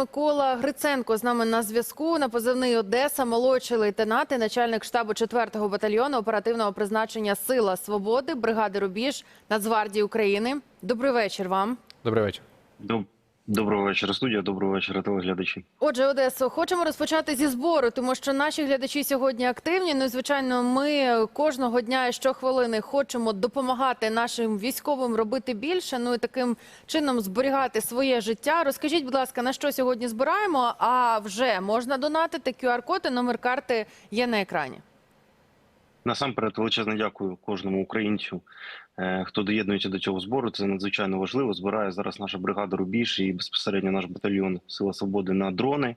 Микола Гриценко з нами на зв'язку на позивний Одеса, молодший лейтенант і начальник штабу 4-го батальйону оперативного призначення Сила Свободи, бригади Рубіж Нацгвардії України. Добрий вечір вам. Добрий вечір. Доб- Доброго вечора, студія. Доброго вечора, телеглядачі. Отже, Одесо, хочемо розпочати зі збору, тому що наші глядачі сьогодні активні. Ну звичайно, ми кожного дня і щохвилини хочемо допомагати нашим військовим робити більше. Ну і таким чином зберігати своє життя. Розкажіть, будь ласка, на що сьогодні збираємо? А вже можна донатити QR-код і номер карти є на екрані. Насамперед, величезне дякую кожному українцю, е, хто доєднується до цього збору. Це надзвичайно важливо. Збирає зараз наша бригада Рубіж і безпосередньо наш батальйон Сила Свободи на дрони,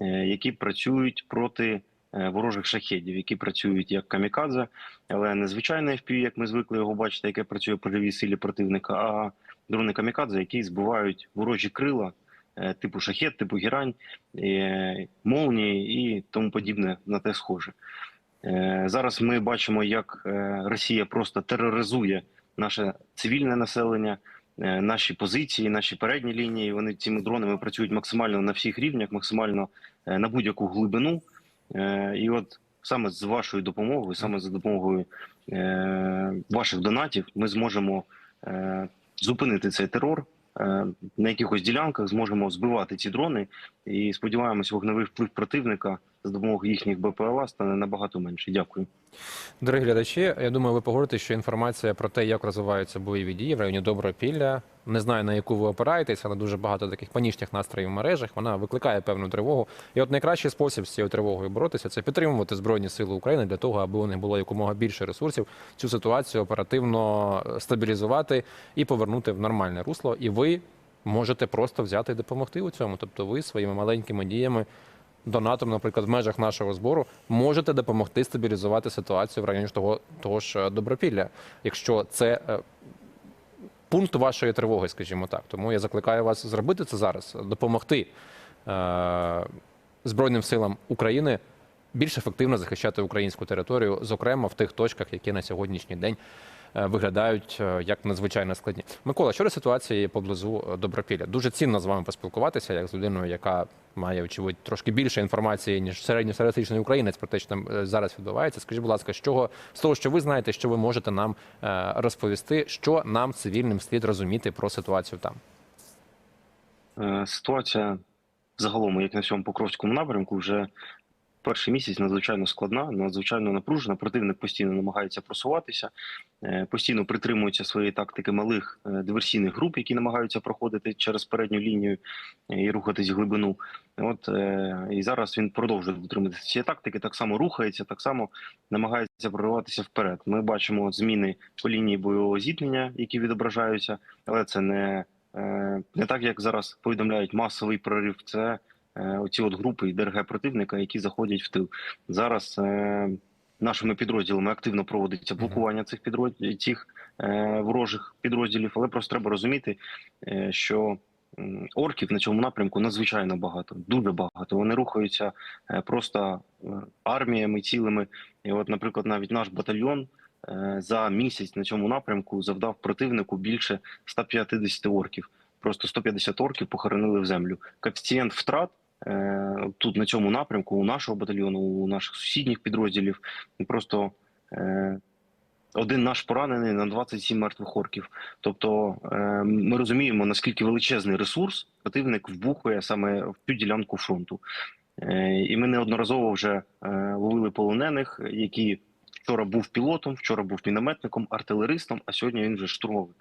е, які працюють проти е, ворожих шахедів, які працюють як камікадзе, але не звичайне FPV, як ми звикли його бачити, яке працює по живій силі противника, а дрони камікадзе, які збивають ворожі крила. Типу шахет, типу гірань, молнії і тому подібне на те схоже. Е, Зараз ми бачимо, як е, Росія просто тероризує наше цивільне населення, е, наші позиції, наші передні лінії. Вони цими дронами працюють максимально на всіх рівнях, максимально на будь-яку глибину. І от саме з вашою допомогою, саме за допомогою ваших донатів, ми зможемо зупинити цей терор. На якихось ділянках зможемо збивати ці дрони, і сподіваємось, вогневий вплив противника за допомогою їхніх БПЛА стане набагато менше. Дякую. Дорогі глядачі, я думаю, ви погодитесь, що інформація про те, як розвиваються бойові дії в районі Добропілля, не знаю на яку ви опираєтесь, але дуже багато таких панічних настроїв в мережах. Вона викликає певну тривогу. І от найкращий спосіб з цією тривогою боротися це підтримувати збройні сили України для того, аби у них було якомога більше ресурсів цю ситуацію оперативно стабілізувати і повернути в нормальне русло. І ви можете просто взяти і допомогти у цьому. Тобто, ви своїми маленькими діями. Донатом, наприклад, в межах нашого збору, можете допомогти стабілізувати ситуацію в районі того, того ж е, добропілля, якщо це е, пункт вашої тривоги, скажімо так. Тому я закликаю вас зробити це зараз, допомогти е, Збройним силам України більш ефективно захищати українську територію, зокрема в тих точках, які на сьогоднішній день виглядають е, як надзвичайно складні. Микола, що щодо ситуації поблизу е, Добропілля, дуже цінно з вами поспілкуватися, як з людиною, яка має очевидь трошки більше інформації ніж середньостатистичний українець про те, що там е, зараз відбувається. Скажіть, будь ласка, з чого з того, що ви знаєте, що ви можете нам е, розповісти, що нам цивільним слід розуміти про ситуацію там? Е, Ситуація загалом, як на всьому Покровському напрямку, вже перший місяць надзвичайно складна, надзвичайно напружена. Противник постійно намагається просуватися, е, постійно притримується своєї тактики малих е, диверсійних груп, які намагаються проходити через передню лінію е, і рухатись в глибину. От і зараз він продовжує дотримуватися цієї тактики, так само рухається, так само намагається прориватися вперед. Ми бачимо зміни по лінії бойового зіткнення, які відображаються, але це не не так, як зараз повідомляють масовий прорив. Це оці от групи і ДРГ противника, які заходять в тил. Зараз е, нашими підрозділами активно проводиться блокування цих підрозділів, цих е, ворожих підрозділів, але просто треба розуміти, е, що орків на цьому напрямку надзвичайно багато, дуже багато. Вони рухаються е, просто е, арміями цілими. І, от, наприклад, навіть наш батальйон. е, За місяць на цьому напрямку завдав противнику більше 150 орків. Просто 150 орків похоронили в землю. Коефіцієнт втрат е, тут на цьому напрямку у нашого батальйону, у наших сусідніх підрозділів просто е, один наш поранений на 27 мертвих орків. Тобто е, ми розуміємо, наскільки величезний ресурс противник вбухує саме в цю ділянку фронту. Е, і ми неодноразово вже е, ловили полонених, які вчора був пілотом, вчора був мінометником, артилеристом, а сьогодні він вже штурмовик.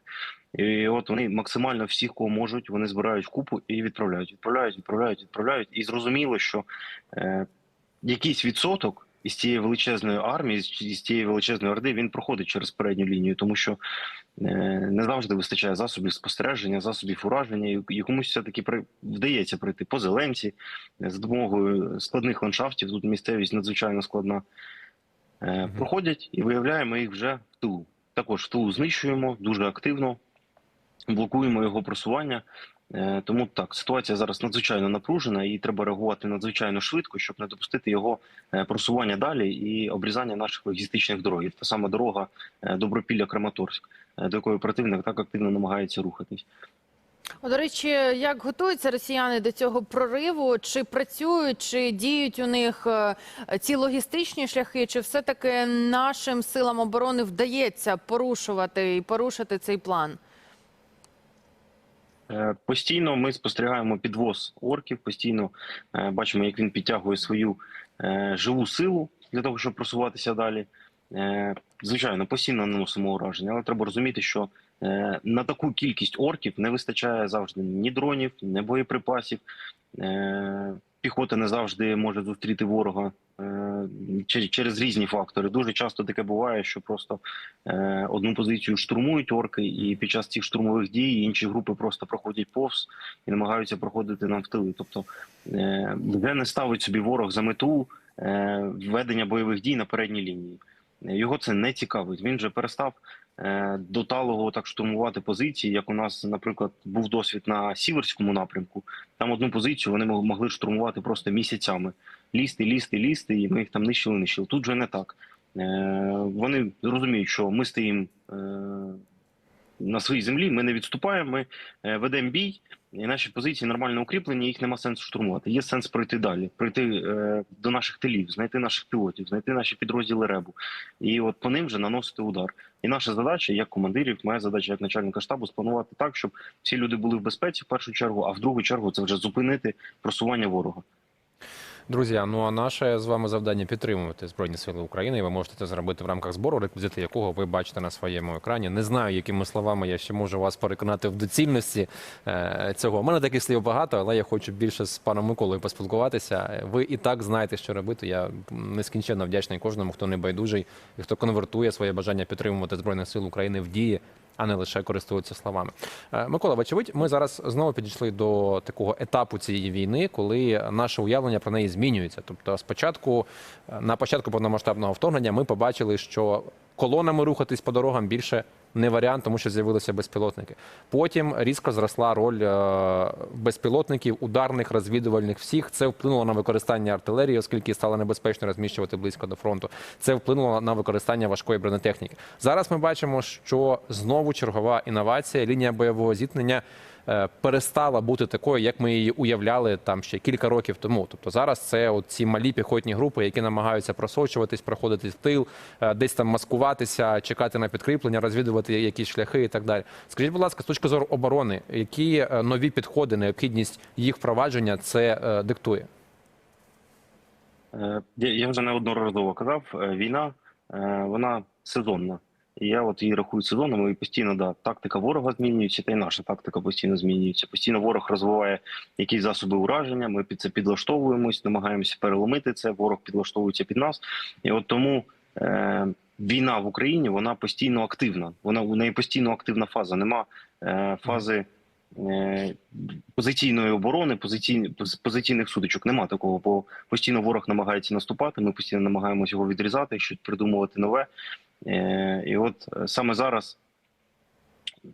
І от вони максимально всіх, кого можуть, вони збирають купу і відправляють, відправляють, відправляють, відправляють. І зрозуміло, що е, якийсь відсоток із цієї величезної армії, з цієї величезної орди, він проходить через передню лінію, тому що е, не завжди вистачає засобів спостереження, засобів ураження, і, комусь все таки вдається пройти по зеленці е, за допомогою складних ландшафтів. Тут місцевість надзвичайно складна. Е, проходять і виявляємо їх вже в тилу. Також в тилу знищуємо дуже активно, блокуємо його просування. Е, Тому так, ситуація зараз надзвичайно напружена, і треба реагувати надзвичайно швидко, щоб не допустити його е, просування далі і обрізання наших логістичних дорог. І Та сама дорога Добропілля Краматорськ, е, до якої противник так активно намагається рухатись. До речі, як готуються росіяни до цього прориву? Чи працюють, чи діють у них е, ці логістичні шляхи? Чи все таки нашим силам оборони вдається порушувати і порушити цей план? Е, Постійно ми спостерігаємо підвоз орків, постійно е, бачимо, як він підтягує свою живу силу для того, щоб просуватися далі. Звичайно, постійно наносимо ураження, але треба розуміти, що на таку кількість орків не вистачає завжди ні дронів, ні боєприпасів. Е, Піхота не завжди може зустріти ворога е, через різні фактори. Дуже часто таке буває, що просто е, одну позицію штурмують орки, і під час цих штурмових дій інші групи просто проходять повз і намагаються проходити нам в тили. Тобто е, вже не ставить собі ворог за мету е, ведення бойових дій на передній лінії. Е, Його це не цікавить. Він вже перестав е, до талого так штурмувати позиції, як у нас, наприклад, був досвід на сіверському напрямку. Там одну позицію вони мог- могли штурмувати просто місяцями. Лізти, лізти, лізти, і ми їх там нищили, нищили. Тут же не так. Е, Вони розуміють, що ми стоїмо е, на своїй землі, ми не відступаємо, ми е, ведемо бій, і наші позиції нормально укріплені, їх нема сенсу штурмувати. Є сенс пройти далі, пройти е, до наших тилів, знайти наших пілотів, знайти наші підрозділи ребу, і от по ним вже наносити удар. І наша задача, як командирів, моя задача як начальника штабу, спланувати так, щоб всі люди були в безпеці в першу чергу, а в другу чергу це вже зупинити просування ворога. Друзі, ну а наше з вами завдання підтримувати Збройні Сили України. І ви можете це зробити в рамках збору, реквізити якого ви бачите на своєму екрані. Не знаю, якими словами я ще можу вас переконати в доцільності е, цього. У мене таких слів багато, але я хочу більше з паном Миколою поспілкуватися. Ви і так знаєте, що робити. Я нескінченно вдячний кожному, хто не байдужий і хто конвертує своє бажання підтримувати Збройних сил України в дії. А не лише користуються словами. Е, Микола, вочевидь, ми зараз знову підійшли до такого етапу цієї війни, коли наше уявлення про неї змінюється. Тобто, спочатку, е, на початку повномасштабного вторгнення, ми побачили, що колонами рухатись по дорогам більше не варіант, тому що з'явилися безпілотники. Потім різко зросла роль е, безпілотників, ударних, розвідувальних всіх. Це вплинуло на використання артилерії, оскільки стало небезпечно розміщувати близько до фронту. Це вплинуло на використання важкої бронетехніки. Зараз ми бачимо, що знову чергова інновація, лінія бойового зіткнення. Е, Перестала бути такою, як ми її уявляли там ще кілька років тому. Тобто зараз це от ці малі піхотні групи, які намагаються просочуватись, проходити в тил, е, десь там маскуватися, чекати на підкріплення, розвідувати якісь шляхи і так далі. Скажіть, будь ласка, з точки зору оборони, які е, нові підходи, необхідність їх впровадження це диктує? Я вже неодноразово казав, війна вона сезонна. І я от її рахую сезонною, і постійно да, тактика ворога змінюється, та й наша тактика постійно змінюється. Постійно ворог розвиває якісь засоби ураження. Ми під це підлаштовуємось, намагаємося переломити це. Ворог підлаштовується під нас. І от тому е, війна в Україні вона постійно активна. Вона у неї постійно активна фаза. Нема е, фази. е, Позиційної оборони, позиційні позиційних сутичок нема такого, бо постійно ворог намагається наступати. Ми постійно намагаємося його відрізати, щось придумувати нове. Е, І от е, саме зараз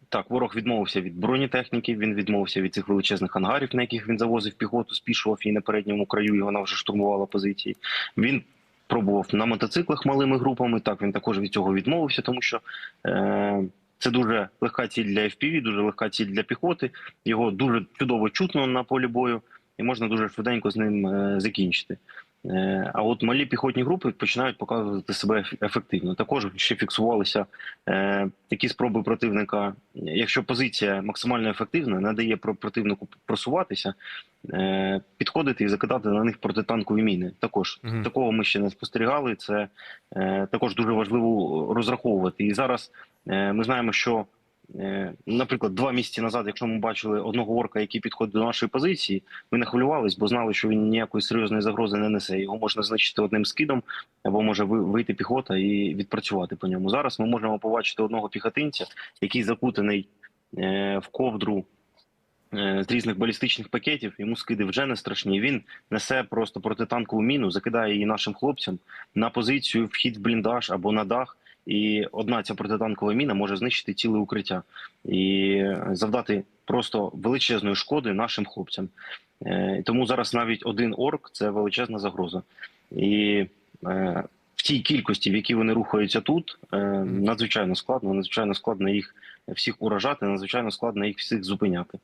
так, ворог відмовився від бронетехніки, він відмовився від цих величезних ангарів, на яких він завозив піхоту, спішував її на передньому краю, і вона вже штурмувала позиції. Він пробував на мотоциклах малими групами. Так, він також від цього відмовився, тому що е, це дуже легка ціль для FPV, дуже легка ціль для піхоти. Його дуже чудово чутно на полі бою, і можна дуже швиденько з ним е, закінчити. Е, А от малі піхотні групи починають показувати себе ефективно. Також ще фіксувалися е, такі спроби противника. Якщо позиція максимально ефективна, не дає про- противнику просуватися, е, підходити і закидати на них протитанкові міни. Також Мгм. такого ми ще не спостерігали. Це також дуже важливо розраховувати. І зараз ми знаємо, що. Е, Наприклад, два місяці назад, якщо ми бачили одного орка, який підходить до нашої позиції, ми не хвилювались, бо знали, що він ніякої серйозної загрози не несе. Його можна знищити одним скидом, або може вийти піхота і відпрацювати по ньому. Зараз ми можемо побачити одного піхотинця, який закутаний е, в ковдру. е, З різних балістичних пакетів йому скиди вже не страшні. Він несе просто протитанкову міну, закидає її нашим хлопцям на позицію вхід в бліндаж або на дах. І одна ця протитанкова міна може знищити ціле укриття і завдати просто величезної шкоди нашим хлопцям. Е, Тому зараз навіть один орк це величезна загроза. І е, в тій кількості, в якій вони рухаються тут, е, надзвичайно складно, надзвичайно складно їх всіх уражати, надзвичайно складно їх всіх зупиняти.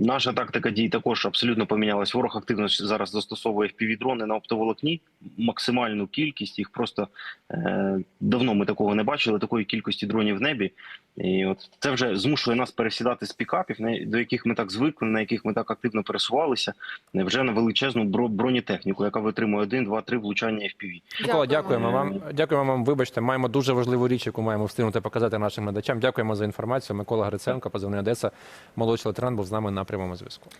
Наша тактика дій також абсолютно помінялась. Ворог активно зараз застосовує впівдрони на оптоволокні, максимальну кількість їх просто е, давно ми такого не бачили, такої кількості дронів в небі. І от це вже змушує нас пересідати з пікапів, до яких ми так звикли, на яких ми так активно пересувалися, е, вже на величезну бро- бронетехніку, яка витримує один, два, три влучання FPV. Микола, дякуємо вам. Дякуємо вам. Вибачте, маємо дуже важливу річ, яку маємо встигнути показати нашим глядачам. Дякуємо за інформацію. Микола Гриценко, позивний Одеса, молодший лейтенант, був з нами на прямому зв'язку.